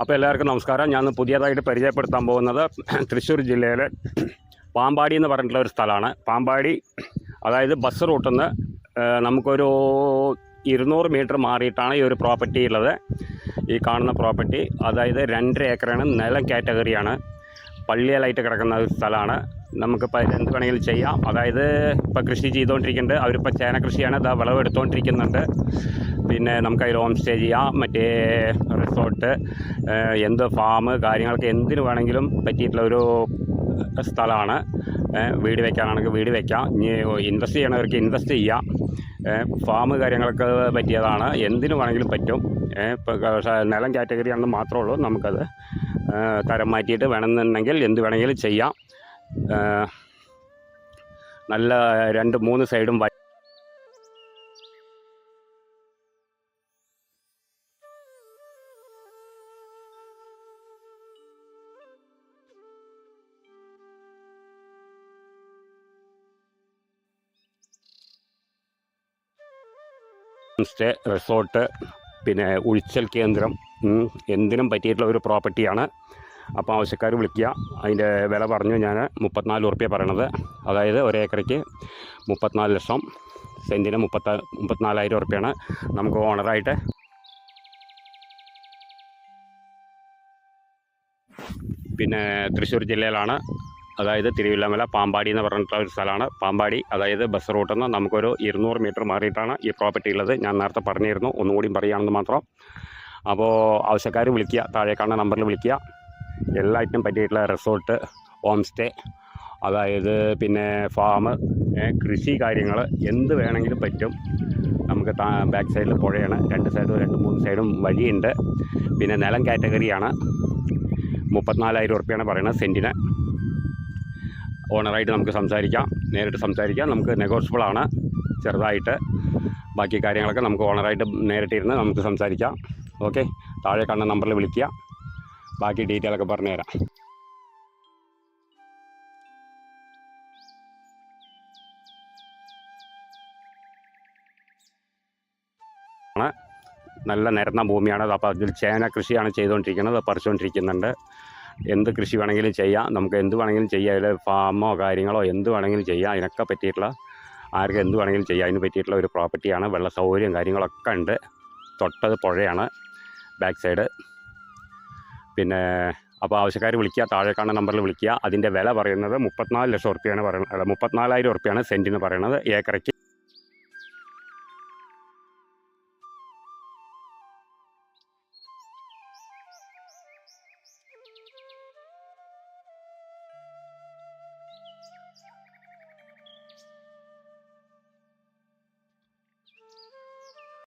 അപ്പോൾ എല്ലാവർക്കും നമസ്കാരം. ഞാൻ പുതിയതായിട്ട് പരിചയപ്പെടുത്താൻ പോകുന്നത് തൃശ്ശൂർ ജില്ലയിലെ പാമ്പാടി എന്ന് പറഞ്ഞിട്ടുള്ള ഒരു സ്ഥലമാണ്. പാമ്പാടി അതായത് ബസ് റൂട്ടിൽ നിന്ന് നമുക്കൊരു ഇരുന്നൂറ് മീറ്റർ മാറിയിട്ടാണ് ഈ ഒരു പ്രോപ്പർട്ടി ഉള്ളത്. ഈ കാണുന്ന പ്രോപ്പർട്ടി അതായത് രണ്ടര ഏക്കറാണ് നിലം കാറ്റഗറിയാണ് പള്ളിയിലായിട്ട് കിടക്കുന്ന ഒരു സ്ഥലമാണ്. നമുക്കിപ്പോൾ എന്ത് വേണമെങ്കിലും ചെയ്യാം. അതായത് ഇപ്പോൾ കൃഷി ചെയ്തുകൊണ്ടിരിക്കുന്നുണ്ട് അവരിപ്പോൾ ചേന കൃഷിയാണ് ഇതാ വിളവെടുത്തുകൊണ്ടിരിക്കുന്നുണ്ട് പിന്നെ നമുക്ക് അതിൽ ഹോം സ്റ്റേ ചെയ്യാം. മറ്റേ റിസോർട്ട് എന്ത് ഫാം കാര്യങ്ങൾക്ക് എന്തിനു വേണമെങ്കിലും പറ്റിയിട്ടുള്ള ഒരു സ്ഥലമാണ്. വീട് വെക്കാനാണെങ്കിൽ വീട് വെക്കാം. ഇനി ഇൻവെസ്റ്റ് ചെയ്യണവർക്ക് ഇൻവെസ്റ്റ് ചെയ്യാം. ഫാം കാര്യങ്ങളൊക്കെ പറ്റിയതാണ്. എന്തിനു വേണമെങ്കിലും പറ്റും. നിലം കാറ്റഗറി ആണെന്ന് മാത്രമേ ഉള്ളൂ. നമുക്കത് തരം മാറ്റിയിട്ട് വേണമെന്നുണ്ടെങ്കിൽ എന്ത് വേണമെങ്കിലും ചെയ്യാം. നല്ല രണ്ട് മൂന്ന് സൈഡും സ്റ്റേ റിസോർട്ട് പിന്നെ ഉഴിച്ചൽ കേന്ദ്രം. എന്തിനും പറ്റിയിട്ടുള്ള ഒരു പ്രോപ്പർട്ടിയാണ്. അപ്പോൾ ആവശ്യക്കാർ വിളിക്കുക. അതിന്റെ വില പറഞ്ഞു ഞാൻ മുപ്പത്തിനാല് ഉറുപ്പ്യ പറയണത്. അതായത് ഒരേക്കറിക്ക് മുപ്പത്തിനാല് ലക്ഷം സെന്റിന് മുപ്പത്ത മുപ്പത്തിനാലായിരം ഉറുപ്പ്യാണ് നമുക്ക് ഓണറായിട്ട്. പിന്നെ തൃശ്ശൂർ ജില്ലയിലാണ്. അതായത് തിരുവില്ലാമല പാമ്പാടി എന്ന് പറഞ്ഞിട്ടുള്ള ഒരു സ്ഥലമാണ്. പാമ്പാടി അതായത് ബസ് റൂട്ടിൽ നിന്ന് നമുക്കൊരു ഇരുന്നൂറ് മീറ്റർ മാറിയിട്ടാണ് ഈ പ്രോപ്പർട്ടി ഉള്ളത്. ഞാൻ നേരത്തെ പറഞ്ഞിരുന്നു ഒന്നുകൂടി പറയുകയാണെന്ന് മാത്രം. അപ്പോൾ ആവശ്യക്കാർ വിളിക്കുക താഴെ കാണുന്ന നമ്പറിൽ വിളിക്കുക. എല്ലാറ്റിനും പറ്റിയിട്ടുള്ള റിസോർട്ട് ഹോം സ്റ്റേ അതായത് പിന്നെ ഫാം കൃഷി കാര്യങ്ങൾ എന്ത് വേണമെങ്കിലും പറ്റും. നമുക്ക് താ ബാക്ക് സൈഡിൽ പുഴയാണ്. രണ്ട് സൈഡും രണ്ട് മൂന്ന് സൈഡും വഴിയുണ്ട്. പിന്നെ നിലം കാറ്റഗറിയാണ് മുപ്പത്തിനാലായിരം ഉറുപ്പ്യാണ് പറയുന്നത് സെന്റിന് ഓണറായിട്ട് നമുക്ക് സംസാരിക്കാം. നേരിട്ട് സംസാരിക്കാം. നമുക്ക് നെഗോഷ്യബിൾ ആണ്. ചെറുതായിട്ട്. ബാക്കി കാര്യങ്ങളൊക്കെ നമുക്ക് ഓണറായിട്ട് നേരിട്ടിരുന്ന് നമുക്ക് സംസാരിക്കാം. ഓക്കെ താഴെ കാണുന്ന നമ്പറിൽ വിളിക്കുക. ബാക്കി ഡീറ്റെയിൽ ഒക്കെ പറഞ്ഞുതരാം നല്ല നിരന്ന ഭൂമിയാണ്. അപ്പോൾ അതിൽ ചേന കൃഷിയാണ് ചെയ്തുകൊണ്ടിരിക്കുന്നത് പറിച്ചുകൊണ്ടിരിക്കുന്നുണ്ട്. എന്ത് കൃഷി വേണമെങ്കിലും ചെയ്യാം. നമുക്ക് എന്ത് വേണമെങ്കിലും ചെയ്യാം. അതിൽ ഫാമോ കാര്യങ്ങളോ എന്ത് വേണമെങ്കിലും ചെയ്യാം. അതിനൊക്കെ പറ്റിയിട്ടുള്ള ആർക്ക് എന്ത് വേണമെങ്കിലും ചെയ്യാം. അതിന് പറ്റിയിട്ടുള്ള ഒരു പ്രോപ്പർട്ടിയാണ് വെള്ള സൗകര്യം കാര്യങ്ങളൊക്കെ ഉണ്ട്. തൊട്ടത് പുഴയാണ്. ബാക്ക് സൈഡ് പിന്നെ അപ്പോൾ ആവശ്യക്കാർ വിളിക്കുക താഴെ കാണുന്ന നമ്പറിൽ വിളിക്കുക. അതിന്റെ വില പറയുന്നത് മുപ്പത്തിനാല് ലക്ഷം ഉറുപ്പ്യാണ് പറയുന്നത്. മുപ്പത്തിനാലായിരം ഉറുപ്പ്യാണ് സെന്റിന് പറയുന്നത്. ഏക്കറയ്ക്ക്